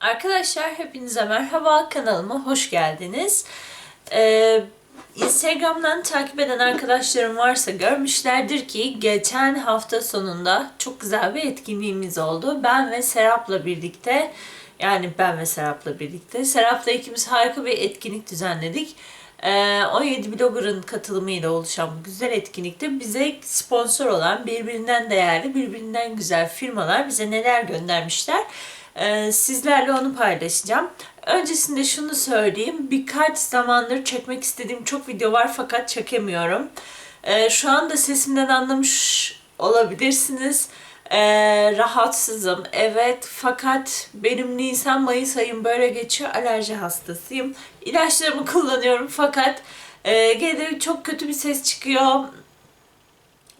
Arkadaşlar hepinize merhaba kanalıma hoş geldiniz. Ee, Instagram'dan takip eden arkadaşlarım varsa görmüşlerdir ki geçen hafta sonunda çok güzel bir etkinliğimiz oldu. Ben ve Serap'la birlikte yani ben ve Serap'la birlikte Serap'la ikimiz harika bir etkinlik düzenledik. Ee, 17 blogger'ın katılımıyla oluşan bu güzel etkinlikte bize sponsor olan birbirinden değerli, birbirinden güzel firmalar bize neler göndermişler. Ee, sizlerle onu paylaşacağım. Öncesinde şunu söyleyeyim. Birkaç zamandır çekmek istediğim çok video var fakat çekemiyorum. Ee, şu anda sesimden anlamış olabilirsiniz. Ee, rahatsızım. Evet fakat benim Nisan Mayıs ayım böyle geçiyor. Alerji hastasıyım. İlaçlarımı kullanıyorum fakat e, gene çok kötü bir ses çıkıyor.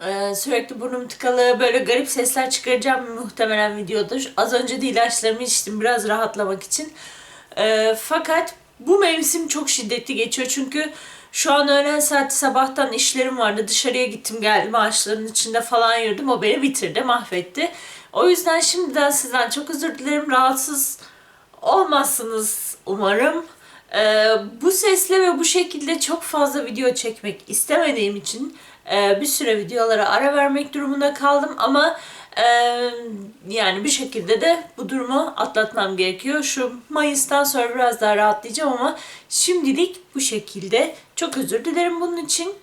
Ee, sürekli burnum tıkalı, böyle garip sesler çıkaracağım muhtemelen videoda. Az önce de ilaçlarımı içtim biraz rahatlamak için. Ee, fakat bu mevsim çok şiddetli geçiyor çünkü şu an öğlen saati sabahtan işlerim vardı. Dışarıya gittim geldim ağaçların içinde falan yürüdüm. O beni bitirdi, mahvetti. O yüzden şimdiden sizden çok özür dilerim. Rahatsız olmazsınız umarım. Ee, bu sesle ve bu şekilde çok fazla video çekmek istemediğim için e, bir süre videolara ara vermek durumunda kaldım ama yani bir şekilde de bu durumu atlatmam gerekiyor. Şu Mayıs'tan sonra biraz daha rahatlayacağım ama şimdilik bu şekilde. Çok özür dilerim bunun için.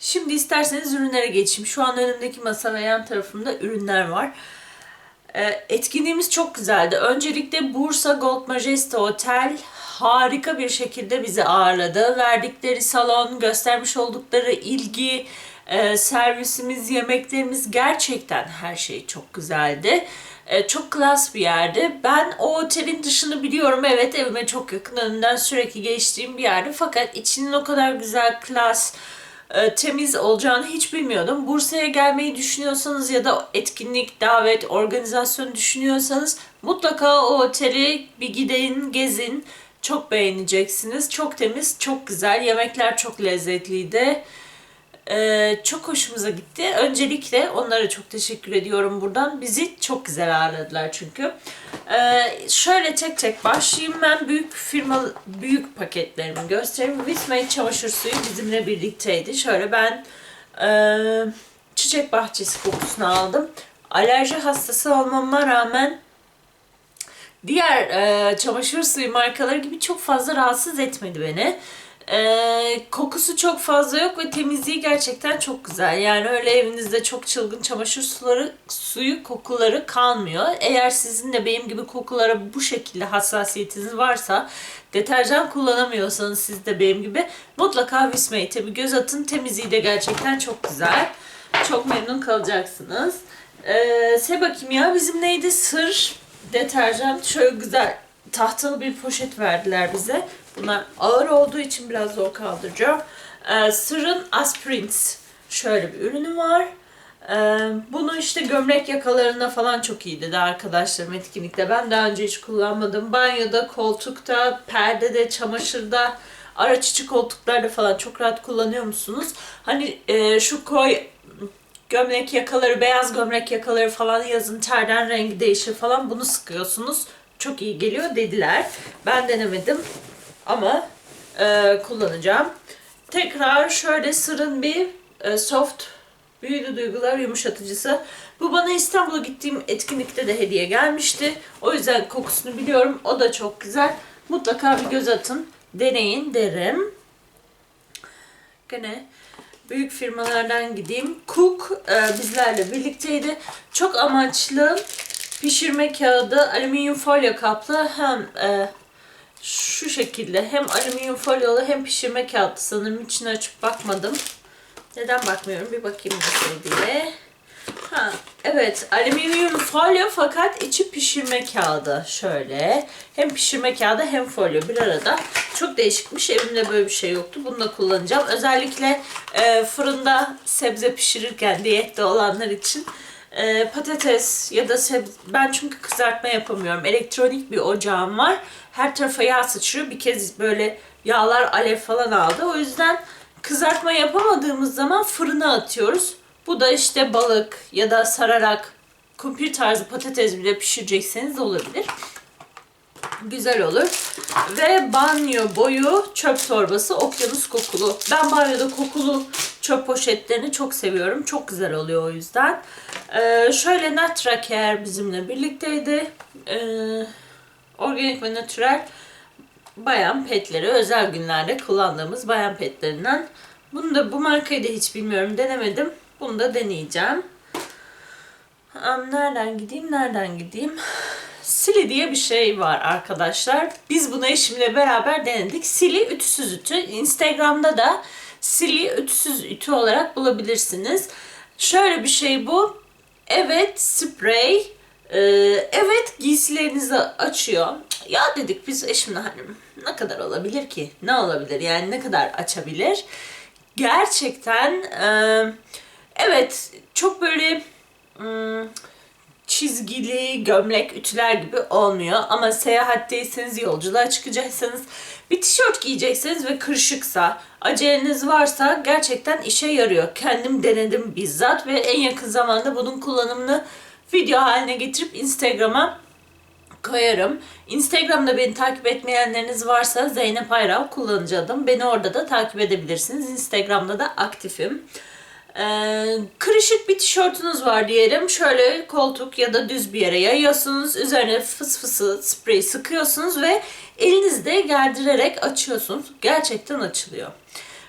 Şimdi isterseniz ürünlere geçeyim. Şu an önümdeki masa ve yan tarafımda ürünler var. Etkinliğimiz çok güzeldi. Öncelikle Bursa Gold Majesty Otel harika bir şekilde bizi ağırladı. Verdikleri salon, göstermiş oldukları ilgi, e, servisimiz, yemeklerimiz gerçekten her şey çok güzeldi. E, çok klas bir yerdi. Ben o otelin dışını biliyorum. Evet evime çok yakın. Önünden sürekli geçtiğim bir yerdi. Fakat içinin o kadar güzel, klas, e, temiz olacağını hiç bilmiyordum. Bursa'ya gelmeyi düşünüyorsanız ya da etkinlik, davet, organizasyon düşünüyorsanız mutlaka o oteli bir gidin, gezin. Çok beğeneceksiniz. Çok temiz, çok güzel. Yemekler çok lezzetliydi. Ee, çok hoşumuza gitti. Öncelikle onlara çok teşekkür ediyorum buradan. Bizi çok güzel ağırladılar çünkü. Ee, şöyle tek tek başlayayım. Ben büyük firma, büyük paketlerimi göstereyim. Wismate çamaşır suyu bizimle birlikteydi. Şöyle ben e, çiçek bahçesi kokusunu aldım. Alerji hastası olmama rağmen diğer e, çamaşır suyu markaları gibi çok fazla rahatsız etmedi beni. E, kokusu çok fazla yok ve temizliği gerçekten çok güzel. Yani öyle evinizde çok çılgın çamaşır suları suyu kokuları kalmıyor. Eğer sizin de benim gibi kokulara bu şekilde hassasiyetiniz varsa deterjan kullanamıyorsanız siz de benim gibi mutlaka Wismate'e bir göz atın. Temizliği de gerçekten çok güzel. Çok memnun kalacaksınız. Ee, Seba Kimya bizim neydi? Sır deterjan. Şöyle güzel tahtalı bir poşet verdiler bize. Bunlar ağır olduğu için biraz zor kaldıracağım. Ee, Sır'ın Asprints şöyle bir ürünü var. Ee, bunu işte gömlek yakalarında falan çok iyi dedi arkadaşlarım etkinlikte. Ben daha önce hiç kullanmadım. Banyoda, koltukta, perdede, çamaşırda, araç içi koltuklarda falan çok rahat kullanıyor musunuz? Hani e, şu koy gömlek yakaları, beyaz gömlek yakaları falan yazın terden rengi değişir falan bunu sıkıyorsunuz. Çok iyi geliyor dediler. Ben denemedim ama e, kullanacağım. Tekrar şöyle sırın bir e, soft büyülü duygular yumuşatıcısı. Bu bana İstanbul'a gittiğim etkinlikte de hediye gelmişti. O yüzden kokusunu biliyorum. O da çok güzel. Mutlaka bir göz atın. Deneyin derim. Gene büyük firmalardan gideyim. Cook e, bizlerle birlikteydi. Çok amaçlı pişirme kağıdı, alüminyum folyo kaplı hem e, şu şekilde hem alüminyum folyolu hem pişirme kağıdı sanırım içini açıp bakmadım. Neden bakmıyorum bir bakayım nasıl diye. Ha, evet alüminyum folyo fakat içi pişirme kağıdı şöyle. Hem pişirme kağıdı hem folyo bir arada. Çok değişikmiş evimde böyle bir şey yoktu. Bunu da kullanacağım. Özellikle e, fırında sebze pişirirken diyette olanlar için e, patates ya da sebze, ben çünkü kızartma yapamıyorum. Elektronik bir ocağım var. Her tarafa yağ sıçrıyor. Bir kez böyle yağlar alev falan aldı. O yüzden kızartma yapamadığımız zaman fırına atıyoruz. Bu da işte balık ya da sararak kumpir tarzı patates bile pişirecekseniz olabilir. Güzel olur. Ve banyo boyu çöp torbası okyanus kokulu. Ben banyoda kokulu çöp poşetlerini çok seviyorum. Çok güzel oluyor o yüzden. Ee, şöyle Natra Care bizimle birlikteydi. Ee, organik ve natürel bayan petleri özel günlerde kullandığımız bayan petlerinden. Bunu da bu markayı da hiç bilmiyorum denemedim. Bunu da deneyeceğim. Am, Nereden gideyim nereden gideyim? Sili diye bir şey var arkadaşlar. Biz bunu eşimle beraber denedik. Sili ütüsüz ütü. Instagram'da da Sili ütüsüz ütü olarak bulabilirsiniz. Şöyle bir şey bu. Evet sprey. Ee, evet giysilerinizi açıyor. Ya dedik biz eşimle hani ne kadar olabilir ki? Ne olabilir? Yani ne kadar açabilir? Gerçekten e, evet çok böyle hmm, çizgili gömlek ütüler gibi olmuyor. Ama seyahatteyseniz, yolculuğa çıkacaksanız, bir tişört giyecekseniz ve kırışıksa, aceleniz varsa gerçekten işe yarıyor. Kendim denedim bizzat ve en yakın zamanda bunun kullanımını video haline getirip Instagram'a koyarım. Instagram'da beni takip etmeyenleriniz varsa Zeynep Ayrav kullanıcı adım. Beni orada da takip edebilirsiniz. Instagram'da da aktifim. Ee, kırışık bir tişörtünüz var diyelim. Şöyle koltuk ya da düz bir yere yayıyorsunuz. Üzerine fıs fısı sprey sıkıyorsunuz ve elinizde gerdirerek açıyorsunuz. Gerçekten açılıyor.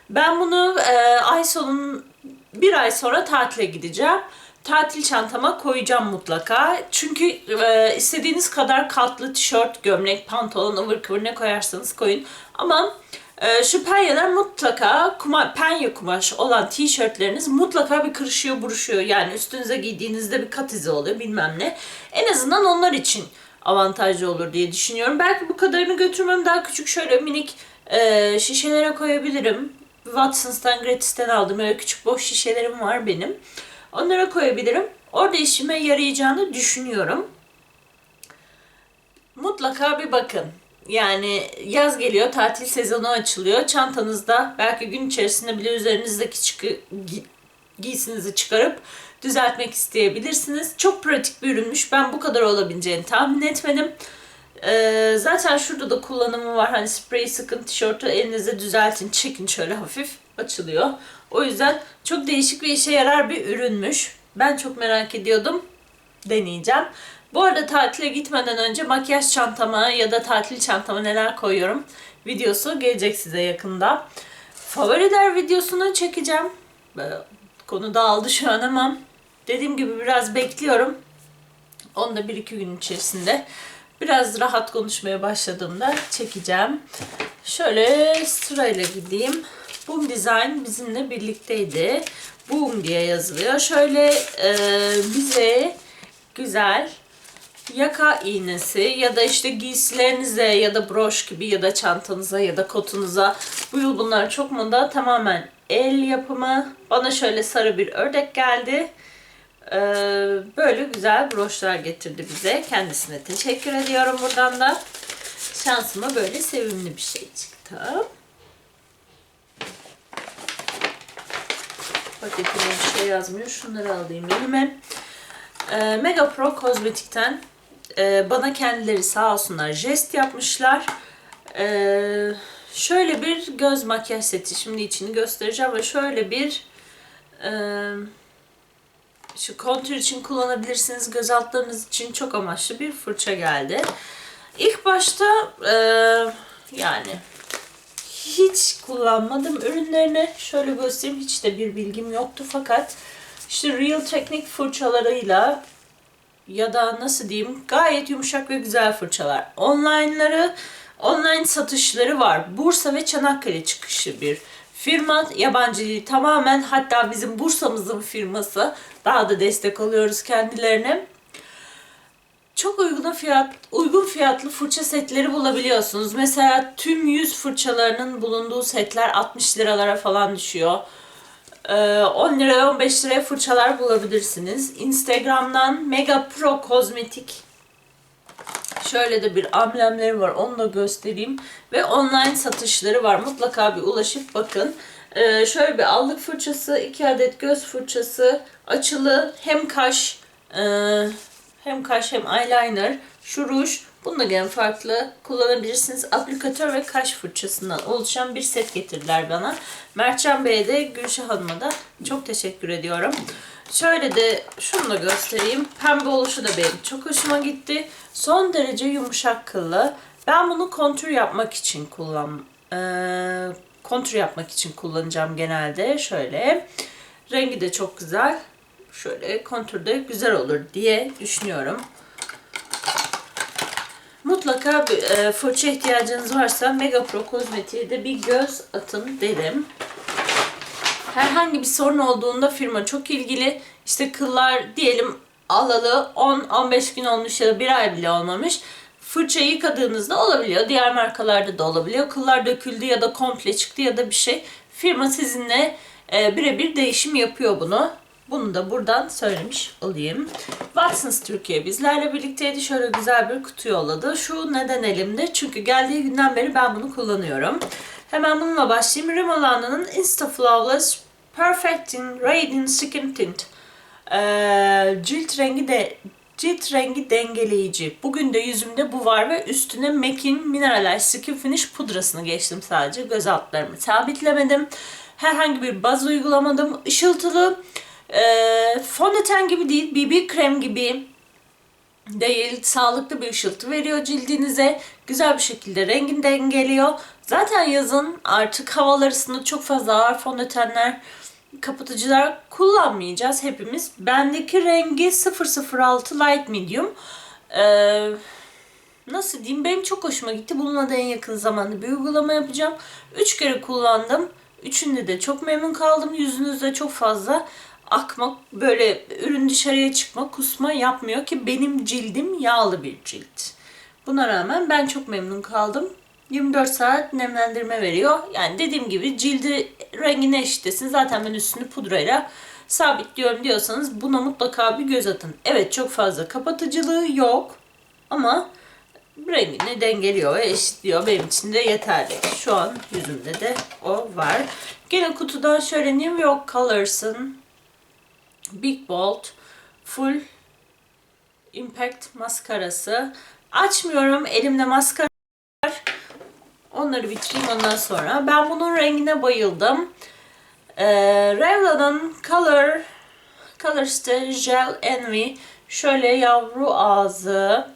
Ben bunu e, ay sonun bir ay sonra tatile gideceğim. Tatil çantama koyacağım mutlaka. Çünkü e, istediğiniz kadar katlı tişört, gömlek, pantolon, ıvır kıvır ne koyarsanız koyun. Ama ee, şu penyeler mutlaka kuma, penye kumaş olan tişörtleriniz mutlaka bir kırışıyor buruşuyor. Yani üstünüze giydiğinizde bir kat izi oluyor bilmem ne. En azından onlar için avantajlı olur diye düşünüyorum. Belki bu kadarını götürmem daha küçük şöyle minik e, şişelere koyabilirim. Watson's'tan Gratis'ten aldım. Öyle küçük boş şişelerim var benim. Onlara koyabilirim. Orada işime yarayacağını düşünüyorum. Mutlaka bir bakın. Yani yaz geliyor, tatil sezonu açılıyor. Çantanızda belki gün içerisinde bile üzerinizdeki çıkı, gi- giysinizi çıkarıp düzeltmek isteyebilirsiniz. Çok pratik bir ürünmüş. Ben bu kadar olabileceğini tahmin etmedim. Ee, zaten şurada da kullanımı var. Hani sprey sıkın tişörtü elinize düzeltin, çekin şöyle hafif açılıyor. O yüzden çok değişik ve işe yarar bir ürünmüş. Ben çok merak ediyordum. Deneyeceğim. Bu arada tatile gitmeden önce makyaj çantama ya da tatil çantama neler koyuyorum videosu gelecek size yakında. Favoriler videosunu çekeceğim. Böyle Konu dağıldı şu an ama dediğim gibi biraz bekliyorum. Onu da bir iki gün içerisinde biraz rahat konuşmaya başladığımda çekeceğim. Şöyle sırayla gideyim. Boom Design bizimle birlikteydi. Boom diye yazılıyor. Şöyle e, bize güzel yaka iğnesi ya da işte giysilerinize ya da broş gibi ya da çantanıza ya da kotunuza. Bu yıl bunlar çok moda tamamen el yapımı. Bana şöyle sarı bir ördek geldi. Ee, böyle güzel broşlar getirdi bize. Kendisine teşekkür ediyorum buradan da. Şansıma böyle sevimli bir şey çıktı. Paketine bir şey yazmıyor. Şunları alayım elime. Ee, Mega Pro Kozmetik'ten e, bana kendileri sağ olsunlar jest yapmışlar. Ee, şöyle bir göz makyaj seti. Şimdi içini göstereceğim ve şöyle bir e, şu kontür için kullanabilirsiniz. Göz altlarınız için çok amaçlı bir fırça geldi. İlk başta e, yani hiç kullanmadım ürünlerini. Şöyle göstereyim. Hiç de bir bilgim yoktu fakat işte Real Technique fırçalarıyla ya da nasıl diyeyim gayet yumuşak ve güzel fırçalar. Online'ları, online satışları var. Bursa ve Çanakkale çıkışı bir firma. Yabancı değil tamamen hatta bizim Bursa'mızın firması. Daha da destek alıyoruz kendilerine. Çok uygun fiyat, uygun fiyatlı fırça setleri bulabiliyorsunuz. Mesela tüm yüz fırçalarının bulunduğu setler 60 liralara falan düşüyor. Ee, 10 liraya 15 liraya fırçalar bulabilirsiniz. Instagram'dan Mega Pro Kozmetik Şöyle de bir amblemleri var. Onu da göstereyim. Ve online satışları var. Mutlaka bir ulaşıp bakın. Ee, şöyle bir allık fırçası, iki adet göz fırçası, açılı hem kaş e, hem kaş hem eyeliner, şu ruj. Bunu da farklı kullanabilirsiniz. Aplikatör ve kaş fırçasından oluşan bir set getirdiler bana. Mertcan Bey'e de Gülşah Hanım'a da çok teşekkür ediyorum. Şöyle de şunu da göstereyim. Pembe oluşu da benim çok hoşuma gitti. Son derece yumuşak kıllı. Ben bunu kontür yapmak için kullan eee kontür yapmak için kullanacağım genelde. Şöyle. Rengi de çok güzel. Şöyle kontürde güzel olur diye düşünüyorum. Mutlaka e, fırça ihtiyacınız varsa Mega Pro Kozmetik'e de bir göz atın derim. Herhangi bir sorun olduğunda firma çok ilgili. İşte kıllar diyelim alalı 10-15 gün olmuş ya da bir ay bile olmamış. Fırçayı yıkadığınızda olabiliyor. Diğer markalarda da olabiliyor. Kıllar döküldü ya da komple çıktı ya da bir şey. Firma sizinle e, birebir değişim yapıyor bunu. Bunu da buradan söylemiş olayım. Watsons Türkiye bizlerle birlikteydi. Şöyle güzel bir kutu yolladı. Şu neden elimde? Çünkü geldiği günden beri ben bunu kullanıyorum. Hemen bununla başlayayım. Rimmel Insta Flawless Perfecting Radiant Skin Tint. Ee, cilt rengi de cilt rengi dengeleyici. Bugün de yüzümde bu var ve üstüne MAC'in Mineralize Skin Finish pudrasını geçtim sadece. Göz altlarımı sabitlemedim. Herhangi bir baz uygulamadım. Işıltılı e, fondöten gibi değil, BB krem gibi değil. Sağlıklı bir ışıltı veriyor cildinize. Güzel bir şekilde rengini dengeliyor. Zaten yazın artık havalar ısındı. Çok fazla ağır fondötenler, kapatıcılar kullanmayacağız hepimiz. Bendeki rengi 006 Light Medium. Ee, nasıl diyeyim? Benim çok hoşuma gitti. Bununla da en yakın zamanda bir uygulama yapacağım. 3 kere kullandım. Üçünde de çok memnun kaldım. Yüzünüzde çok fazla akma, böyle ürün dışarıya çıkma, kusma yapmıyor ki benim cildim yağlı bir cilt. Buna rağmen ben çok memnun kaldım. 24 saat nemlendirme veriyor. Yani dediğim gibi cildi rengine eşitlesin. Zaten ben üstünü pudrayla sabitliyorum diyorsanız buna mutlaka bir göz atın. Evet çok fazla kapatıcılığı yok ama rengini dengeliyor ve eşitliyor. Benim için de yeterli. Şu an yüzümde de o var. Gene kutudan şöyle New York Colors'ın Big Bold Full Impact maskarası. Açmıyorum. Elimde maskara var. Onları bitireyim ondan sonra. Ben bunun rengine bayıldım. Ee, Revlon'un Color Color Style Gel Envy şöyle yavru ağzı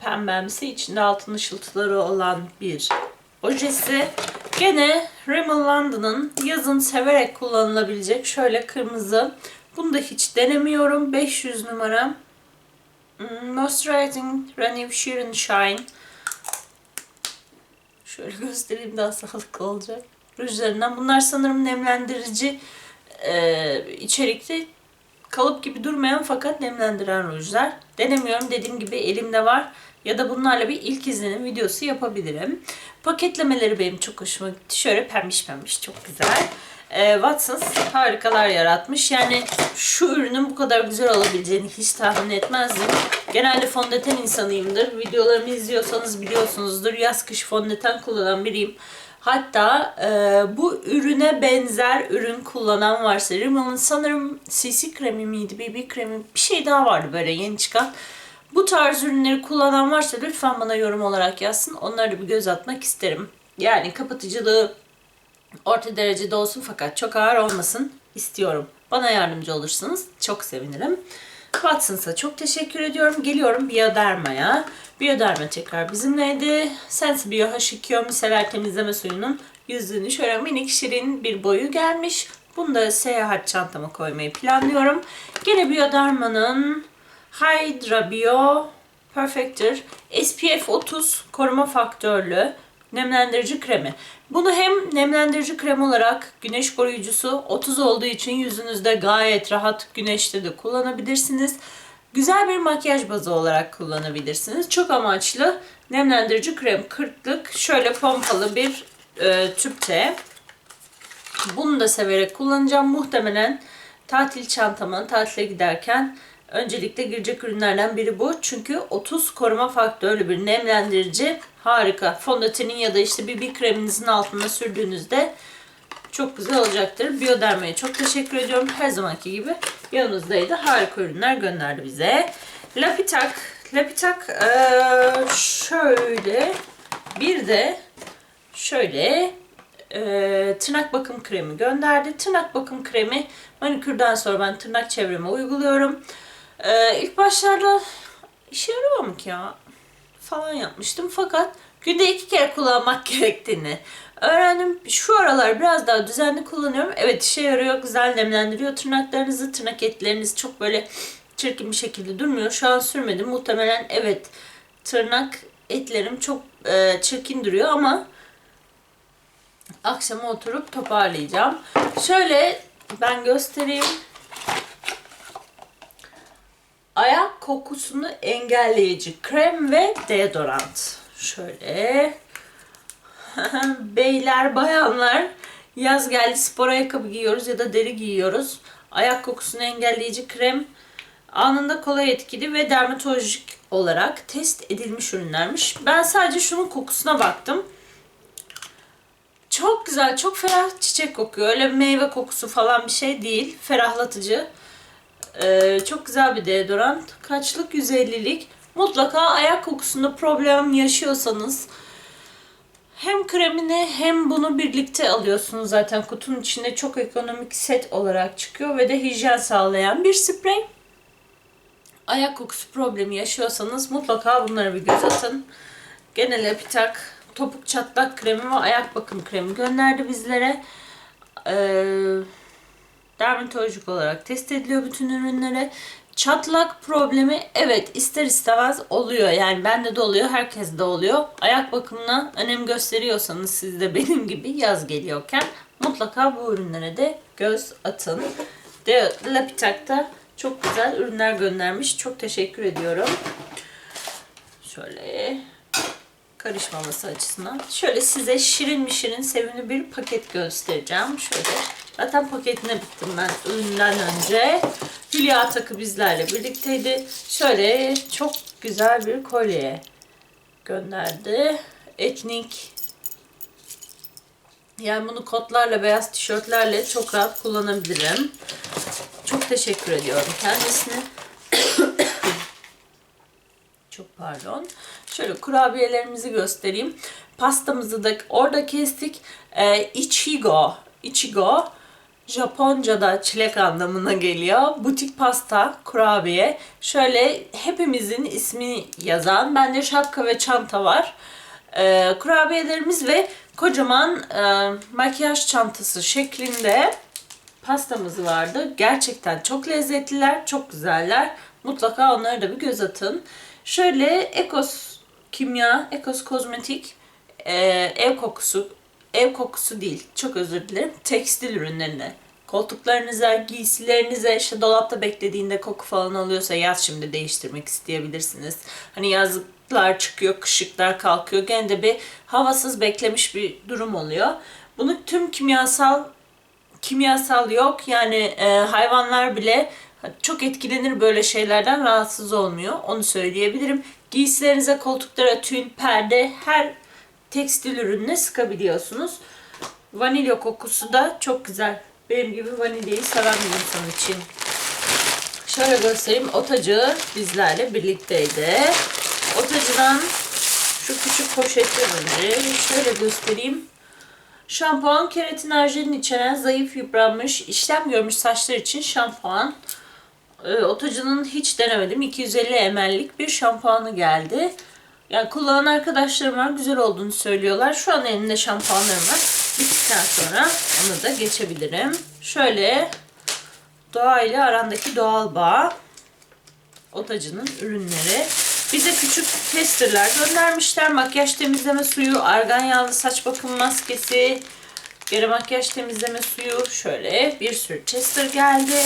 pembemsi içinde altın ışıltıları olan bir ojesi. Gene Rimmel London'ın yazın severek kullanılabilecek şöyle kırmızı. Bunu da hiç denemiyorum. 500 numara. Hmm, Moisturizing Renew Sheer Shine. Şöyle göstereyim daha sağlıklı olacak. Rujlarından. Bunlar sanırım nemlendirici e, içerikli kalıp gibi durmayan fakat nemlendiren rujlar. Denemiyorum. Dediğim gibi elimde var. Ya da bunlarla bir ilk izlenim videosu yapabilirim. Paketlemeleri benim çok hoşuma gitti. Şöyle pembiş pembiş çok güzel. Ee, Watsons harikalar yaratmış. Yani şu ürünün bu kadar güzel olabileceğini hiç tahmin etmezdim. Genelde fondöten insanıyımdır. Videolarımı izliyorsanız biliyorsunuzdur. Yaz kış fondöten kullanan biriyim. Hatta e, bu ürüne benzer ürün kullanan varsa Rimmel'ın sanırım CC kremi miydi, BB kremi bir şey daha vardı böyle yeni çıkan. Bu tarz ürünleri kullanan varsa lütfen bana yorum olarak yazsın. Onlara da bir göz atmak isterim. Yani kapatıcılığı orta derecede olsun fakat çok ağır olmasın istiyorum. Bana yardımcı olursanız çok sevinirim. Watsons'a çok teşekkür ediyorum. Geliyorum Bioderma'ya. Bioderma tekrar bizimleydi. Sensibio H2O miseler temizleme suyunun yüzünü şöyle minik şirin bir boyu gelmiş. Bunu da seyahat çantama koymayı planlıyorum. Gene Bioderma'nın Hydra Bio Perfector SPF 30 koruma faktörlü nemlendirici kremi. Bunu hem nemlendirici krem olarak güneş koruyucusu 30 olduğu için yüzünüzde gayet rahat güneşte de kullanabilirsiniz. Güzel bir makyaj bazı olarak kullanabilirsiniz. Çok amaçlı nemlendirici krem 40'lık şöyle pompalı bir e, tüpte. Bunu da severek kullanacağım. Muhtemelen tatil çantama tatile giderken öncelikle girecek ürünlerden biri bu. Çünkü 30 koruma faktörlü bir nemlendirici harika. Fondötenin ya da işte BB kreminizin altına sürdüğünüzde çok güzel olacaktır. Bioderma'ya çok teşekkür ediyorum. Her zamanki gibi yanımızdaydı. Harika ürünler gönderdi bize. Lapitak. Lapitak eee, şöyle bir de şöyle eee, tırnak bakım kremi gönderdi. Tırnak bakım kremi manikürden sonra ben tırnak çevreme uyguluyorum. Eee ilk başlarda işe ki ya? Falan yapmıştım. Fakat günde iki kere kullanmak gerektiğini öğrendim. Şu aralar biraz daha düzenli kullanıyorum. Evet işe yarıyor, güzel nemlendiriyor tırnaklarınızı. Tırnak etleriniz çok böyle çirkin bir şekilde durmuyor. Şu an sürmedim. Muhtemelen evet tırnak etlerim çok e, çirkin duruyor ama akşama oturup toparlayacağım. Şöyle ben göstereyim. Ayak kokusunu engelleyici krem ve deodorant. Şöyle. Beyler, bayanlar yaz geldi spor ayakkabı giyiyoruz ya da deri giyiyoruz. Ayak kokusunu engelleyici krem anında kolay etkili ve dermatolojik olarak test edilmiş ürünlermiş. Ben sadece şunun kokusuna baktım. Çok güzel, çok ferah çiçek kokuyor. Öyle meyve kokusu falan bir şey değil. Ferahlatıcı. Ee, çok güzel bir deodorant. Kaçlık? 150'lik. Mutlaka ayak kokusunda problem yaşıyorsanız hem kremini hem bunu birlikte alıyorsunuz zaten. Kutunun içinde çok ekonomik set olarak çıkıyor ve de hijyen sağlayan bir sprey. Ayak kokusu problemi yaşıyorsanız mutlaka bunlara bir göz atın. Genel Epitak topuk çatlak kremi ve ayak bakım kremi gönderdi bizlere. Ee, dermatolojik olarak test ediliyor bütün ürünlere. Çatlak problemi evet ister istemez oluyor. Yani bende de oluyor, herkes de oluyor. Ayak bakımına önem gösteriyorsanız siz de benim gibi yaz geliyorken mutlaka bu ürünlere de göz atın. De Lapitak'ta çok güzel ürünler göndermiş. Çok teşekkür ediyorum. Şöyle karışmaması açısından. Şöyle size şirin mi şirin sevimli bir paket göstereceğim. Şöyle. Zaten paketine bittim ben üründen önce. Hülya takı bizlerle birlikteydi. Şöyle çok güzel bir kolye gönderdi. Etnik. Yani bunu kotlarla, beyaz tişörtlerle çok rahat kullanabilirim. Çok teşekkür ediyorum kendisine. Çok pardon. Şöyle kurabiyelerimizi göstereyim. Pastamızı da orada kestik. Ee, Ichigo. Ichigo. Japonca'da çilek anlamına geliyor. Butik pasta, kurabiye. Şöyle hepimizin ismini yazan. Bende şapka ve çanta var. Ee, kurabiyelerimiz ve kocaman e, makyaj çantası şeklinde pastamız vardı. Gerçekten çok lezzetliler, çok güzeller. Mutlaka onlara da bir göz atın. Şöyle Ekos Kimya, Ekos Kozmetik e, ev kokusu, ev kokusu değil, çok özür dilerim, tekstil ürünlerine. Koltuklarınıza, giysilerinize, işte dolapta beklediğinde koku falan oluyorsa yaz şimdi değiştirmek isteyebilirsiniz. Hani yazlıklar çıkıyor, kışlıklar kalkıyor. Gene de bir havasız beklemiş bir durum oluyor. Bunu tüm kimyasal kimyasal yok. Yani e, hayvanlar bile çok etkilenir böyle şeylerden rahatsız olmuyor. Onu söyleyebilirim. Giysilerinize, koltuklara, tül, perde her tekstil ürününe sıkabiliyorsunuz. Vanilya kokusu da çok güzel. Benim gibi vanilyayı seven bir insan için. Şöyle göstereyim. Otacı bizlerle birlikteydi. Otacıdan şu küçük poşeti önce şöyle göstereyim. Şampuan keratin arjenin içeren zayıf yıpranmış işlem görmüş saçlar için şampuan. E, Otacı'nın hiç denemedim 250 ml'lik bir şampuanı geldi. Yani kullanan arkadaşlarım var güzel olduğunu söylüyorlar. Şu an elimde şampuanlarım var. Bittikten sonra onu da geçebilirim. Şöyle doğa ile arandaki doğal bağ. Otacı'nın ürünleri. Bize küçük testerler göndermişler. Makyaj temizleme suyu, argan yağlı saç bakım maskesi, geri makyaj temizleme suyu. Şöyle bir sürü tester geldi.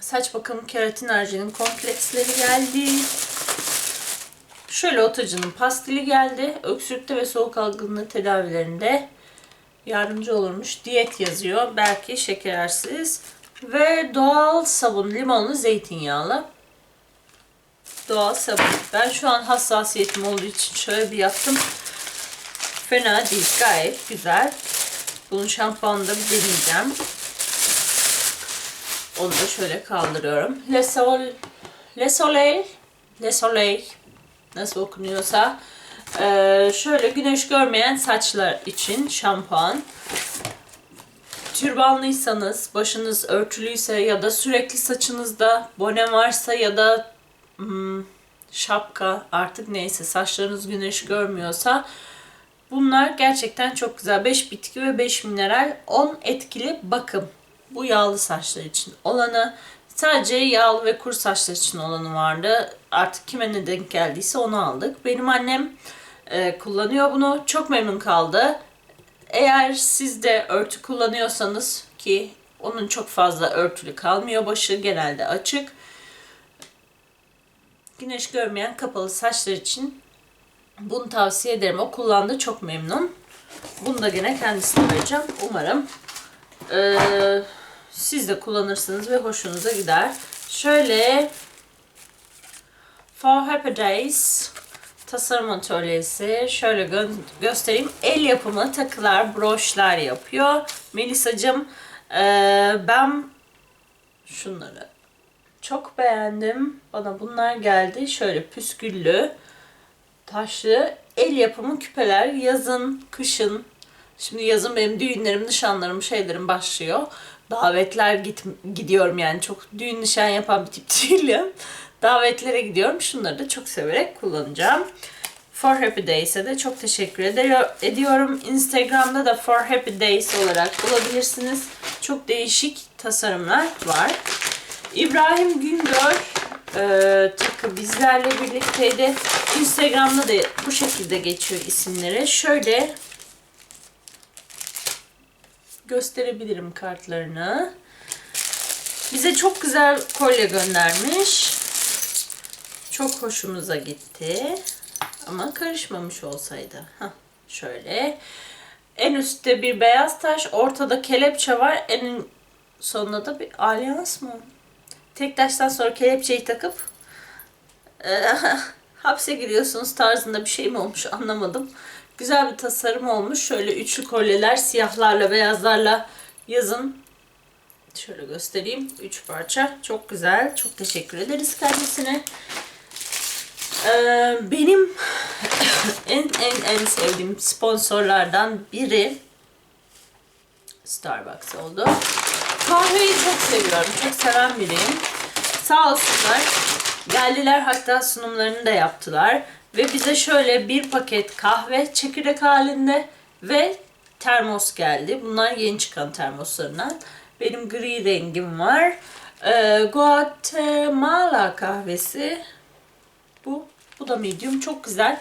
Saç bakım keratin arjenin kompleksleri geldi. Şöyle otacının pastili geldi. Öksürükte ve soğuk algınlığı tedavilerinde yardımcı olurmuş. Diyet yazıyor. Belki şekersiz. Ve doğal sabun limonlu zeytinyağlı. Doğal sabun. Ben şu an hassasiyetim olduğu için şöyle bir yaptım. Fena değil. Gayet güzel. Bunun şampuanını da bir deneyeceğim. Onu da şöyle kaldırıyorum. Le Sol, Le Soleil, Le Soleil nasıl okunuyorsa ee, şöyle güneş görmeyen saçlar için şampuan. Türbanlıysanız, başınız örtülüyse ya da sürekli saçınızda bone varsa ya da hmm, şapka artık neyse saçlarınız güneş görmüyorsa bunlar gerçekten çok güzel. 5 bitki ve 5 mineral 10 etkili bakım. Bu yağlı saçlar için olanı sadece yağlı ve kuru saçlar için olanı vardı. Artık kime ne denk geldiyse onu aldık. Benim annem e, kullanıyor bunu. Çok memnun kaldı. Eğer siz de örtü kullanıyorsanız ki onun çok fazla örtülü kalmıyor başı genelde açık. Güneş görmeyen kapalı saçlar için bunu tavsiye ederim. O kullandı çok memnun. Bunu da gene kendisine vereceğim. Umarım ee, siz de kullanırsınız ve hoşunuza gider. Şöyle For Happy Days tasarım atölyesi. Şöyle gö- göstereyim. El yapımı takılar, broşlar yapıyor. Melisa'cığım ee, ben şunları çok beğendim. Bana bunlar geldi. Şöyle püsküllü, taşlı, el yapımı küpeler. Yazın, kışın. Şimdi yazın benim düğünlerim, nişanlarım, şeylerim başlıyor. Davetler git, gidiyorum yani. Çok düğün nişan yapan bir tip değilim. Davetlere gidiyorum. Şunları da çok severek kullanacağım. For Happy Days'e de çok teşekkür ediyorum. Instagram'da da For Happy Days olarak bulabilirsiniz. Çok değişik tasarımlar var. İbrahim Güngör e, takı bizlerle birlikteydi. Instagram'da da bu şekilde geçiyor isimleri. Şöyle gösterebilirim kartlarını. Bize çok güzel kolye göndermiş. Çok hoşumuza gitti. Ama karışmamış olsaydı. Hah, şöyle. En üstte bir beyaz taş, ortada kelepçe var. En sonunda da bir alyans mı? Tek taştan sonra kelepçeyi takıp e, hapse giriyorsunuz tarzında bir şey mi olmuş anlamadım. Güzel bir tasarım olmuş. Şöyle üçlü kolyeler siyahlarla beyazlarla yazın. Şöyle göstereyim. Üç parça. Çok güzel. Çok teşekkür ederiz kendisine. Ee, benim en en en sevdiğim sponsorlardan biri Starbucks oldu. Kahveyi çok seviyorum. Çok seven biriyim. Sağ olsunlar. Geldiler hatta sunumlarını da yaptılar. Ve bize şöyle bir paket kahve çekirdek halinde ve termos geldi. Bunlar yeni çıkan termoslarından. Benim gri rengim var. Ee, Guatemala kahvesi. Bu. Bu da medium. Çok güzel.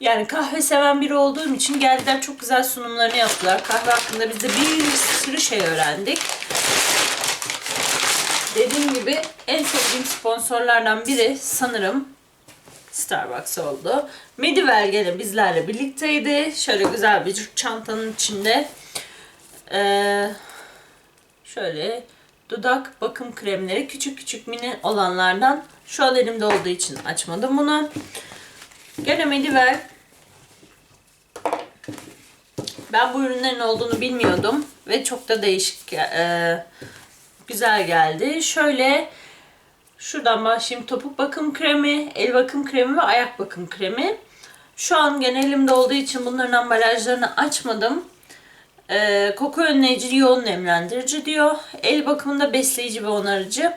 Yani kahve seven biri olduğum için geldiler çok güzel sunumlarını yaptılar. Kahve hakkında biz de bir sürü şey öğrendik. Dediğim gibi en sevdiğim sponsorlardan biri sanırım Starbucks oldu. Medivel gene bizlerle birlikteydi. Şöyle güzel bir çantanın içinde. Ee, şöyle dudak bakım kremleri küçük küçük mini olanlardan. Şu an elimde olduğu için açmadım bunu. Gene Medivel. Ben bu ürünlerin olduğunu bilmiyordum ve çok da değişik e, güzel geldi. Şöyle şuradan başlayayım. Topuk bakım kremi, el bakım kremi ve ayak bakım kremi. Şu an gene elimde olduğu için bunların ambalajlarını açmadım. Ee, koku önleyici, yoğun nemlendirici diyor. El bakımında besleyici ve onarıcı.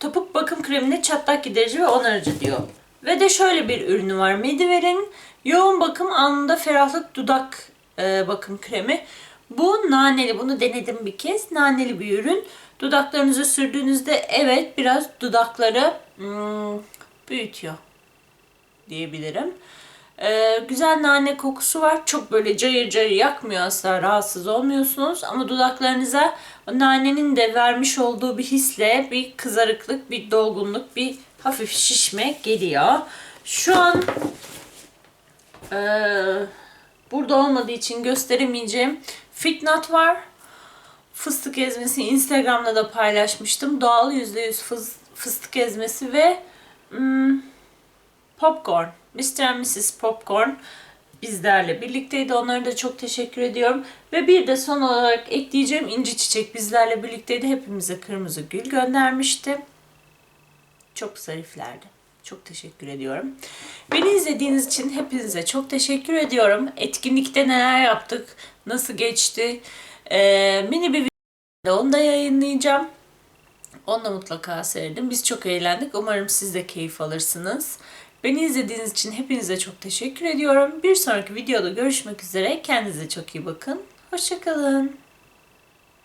Topuk bakım kreminde çatlak giderici ve onarıcı diyor. Ve de şöyle bir ürünü var. Mediver'in yoğun bakım anında ferahlık dudak e, bakım kremi. Bu naneli. Bunu denedim bir kez. Naneli bir ürün. Dudaklarınızı sürdüğünüzde evet biraz dudakları hmm, büyütüyor diyebilirim. Ee, güzel nane kokusu var. Çok böyle cayır cayır yakmıyor asla rahatsız olmuyorsunuz. Ama dudaklarınıza nanenin de vermiş olduğu bir hisle bir kızarıklık, bir dolgunluk, bir hafif şişme geliyor. Şu an ee, burada olmadığı için gösteremeyeceğim Fitnat var. Fıstık ezmesi Instagram'da da paylaşmıştım. Doğal %100 fıs- fıstık ezmesi ve hmm, Popcorn. Mr. and Mrs. Popcorn bizlerle birlikteydi. Onlara da çok teşekkür ediyorum. Ve bir de son olarak ekleyeceğim İnci Çiçek bizlerle birlikteydi. Hepimize kırmızı gül göndermişti. Çok zariflerdi. Çok teşekkür ediyorum. Beni izlediğiniz için hepinize çok teşekkür ediyorum. Etkinlikte neler yaptık, nasıl geçti, ee, mini bir video onu da yayınlayacağım. Onu da mutlaka seyredin. Biz çok eğlendik. Umarım siz de keyif alırsınız. Beni izlediğiniz için hepinize çok teşekkür ediyorum. Bir sonraki videoda görüşmek üzere. Kendinize çok iyi bakın. Hoşçakalın.